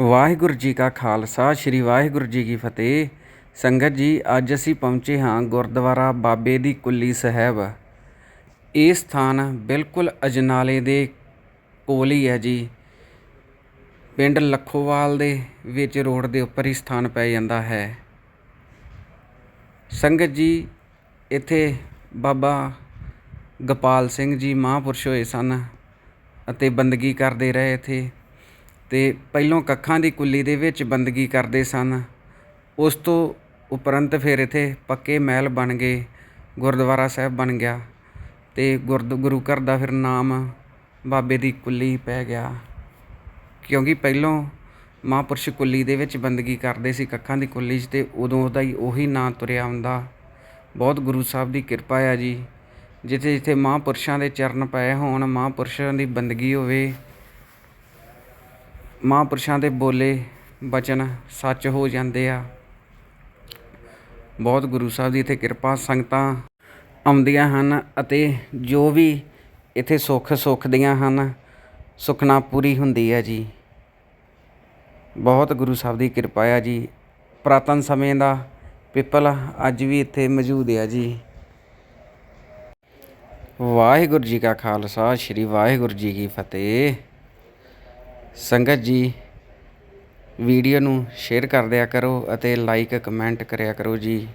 ਵਾਹਿਗੁਰੂ ਜੀ ਕਾ ਖਾਲਸਾ, ਸ੍ਰੀ ਵਾਹਿਗੁਰੂ ਜੀ ਕੀ ਫਤਿਹ। ਸੰਗਤ ਜੀ, ਅੱਜ ਅਸੀਂ ਪਹੁੰਚੇ ਹਾਂ ਗੁਰਦੁਆਰਾ ਬਾਬੇ ਦੀ ਕੁੱਲੀ ਸਾਹਿਬ। ਇਹ ਸਥਾਨ ਬਿਲਕੁਲ ਅਜਨਾਲੇ ਦੇ ਕੋਲ ਹੀ ਹੈ ਜੀ। ਪਿੰਡ ਲੱਖੋਵਾਲ ਦੇ ਵਿੱਚ ਰੋਡ ਦੇ ਉੱਪਰ ਹੀ ਸਥਾਨ ਪੈ ਜਾਂਦਾ ਹੈ। ਸੰਗਤ ਜੀ, ਇੱਥੇ ਬਾਬਾ ਗੋਪਾਲ ਸਿੰਘ ਜੀ ਮਹਾਂਪੁਰਸ਼ ਹੋਏ ਸਨ ਅਤੇ ਬੰਦਗੀ ਕਰਦੇ ਰਹੇ ਇੱਥੇ। ਅਤੇ ਪਹਿਲੋਂ ਕੱਖਾਂ ਦੀ ਕੁੱਲੀ ਦੇ ਵਿੱਚ ਬੰਦਗੀ ਕਰਦੇ ਸਨ। ਉਸ ਤੋਂ ਉਪਰੰਤ ਫਿਰ ਇੱਥੇ ਪੱਕੇ ਮਹਿਲ ਬਣ ਗਏ, ਗੁਰਦੁਆਰਾ ਸਾਹਿਬ ਬਣ ਗਿਆ ਅਤੇ ਗੁਰਦ, ਗੁਰੂ ਘਰ ਦਾ ਫਿਰ ਨਾਮ ਬਾਬੇ ਦੀ ਕੁੱਲੀ ਪੈ ਗਿਆ। ਕਿਉਂਕਿ ਪਹਿਲੋਂ ਮਹਾਂਪੁਰਸ਼ ਕੁੱਲੀ ਦੇ ਵਿੱਚ ਬੰਦਗੀ ਕਰਦੇ ਸੀ ਕੱਖਾਂ ਦੀ ਕੁੱਲੀ 'ਚ ਤੇ ਉਦੋਂ ਉਹਦਾ ਹੀ ਉਹੀ ਨਾਂ ਤੁਰਿਆ ਹੁੰਦਾ। ਬਹੁਤ ਗੁਰੂ ਸਾਹਿਬ ਦੀ ਕਿਰਪਾ ਆ ਜੀ। ਜਿੱਥੇ ਜਿੱਥੇ ਮਹਾਂਪੁਰਸ਼ਾਂ ਦੇ ਚਰਨ ਪਏ ਹੋਣ, ਮਹਾਂਪੁਰਸ਼ਾਂ ਦੀ ਬੰਦਗੀ ਹੋਵੇ ਮਹਾਂਪੁਰਸ਼ਾਂ ਦੇ ਬੋਲੇ ਬਚਨ ਸੱਚ ਹੋ ਜਾਂਦੇ ਆ। ਬਹੁਤ ਗੁਰੂ ਸਾਹਿਬ ਦੀ ਇੱਥੇ ਕਿਰਪਾ, ਸੰਗਤਾਂ ਆਉਂਦੀਆਂ ਹਨ ਅਤੇ ਜੋ ਵੀ ਇੱਥੇ ਸੁੱਖ ਸੁੱਖਦੀਆਂ ਹਨ ਸੁਖਨਾ ਪੂਰੀ ਹੁੰਦੀ ਹੈ ਜੀ। ਬਹੁਤ ਗੁਰੂ ਸਾਹਿਬ ਦੀ ਕਿਰਪਾ ਆ ਜੀ। ਪ੍ਰਾਤਨ ਸਮੇਂ ਦਾ ਪਿੱਪਲ ਅੱਜ ਵੀ ਇੱਥੇ ਮੌਜੂਦ ਆ ਜੀ। ਵਾਹਿਗੁਰੂ ਜੀ ਕਾ ਖਾਲਸਾ, ਸ੍ਰੀ ਵਾਹਿਗੁਰੂ ਜੀ ਕੀ ਫਤਿਹ। ਸੰਗਤ ਜੀ ਵੀਡੀਓ ਨੂੰ ਸ਼ੇਅਰ ਕਰ ਦਿਆ ਕਰੋ ਅਤੇ ਲਾਈਕ ਕਮੈਂਟ ਕਰਿਆ ਕਰੋ ਜੀ।